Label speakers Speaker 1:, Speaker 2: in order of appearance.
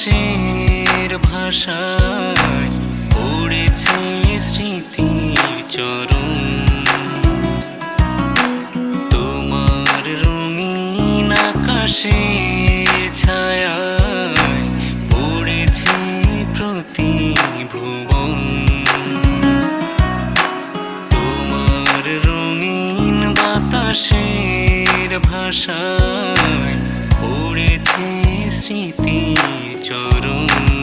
Speaker 1: বাতাসের ভাষায় পড়েছে স্মৃতির চরণ। তোমার রঙিন আকাশের ছায়ায় পড়েছে প্রতিভুবন। তোমার রঙিন বাতাসের ভাষায় পড়েছে স্মৃতি চরণ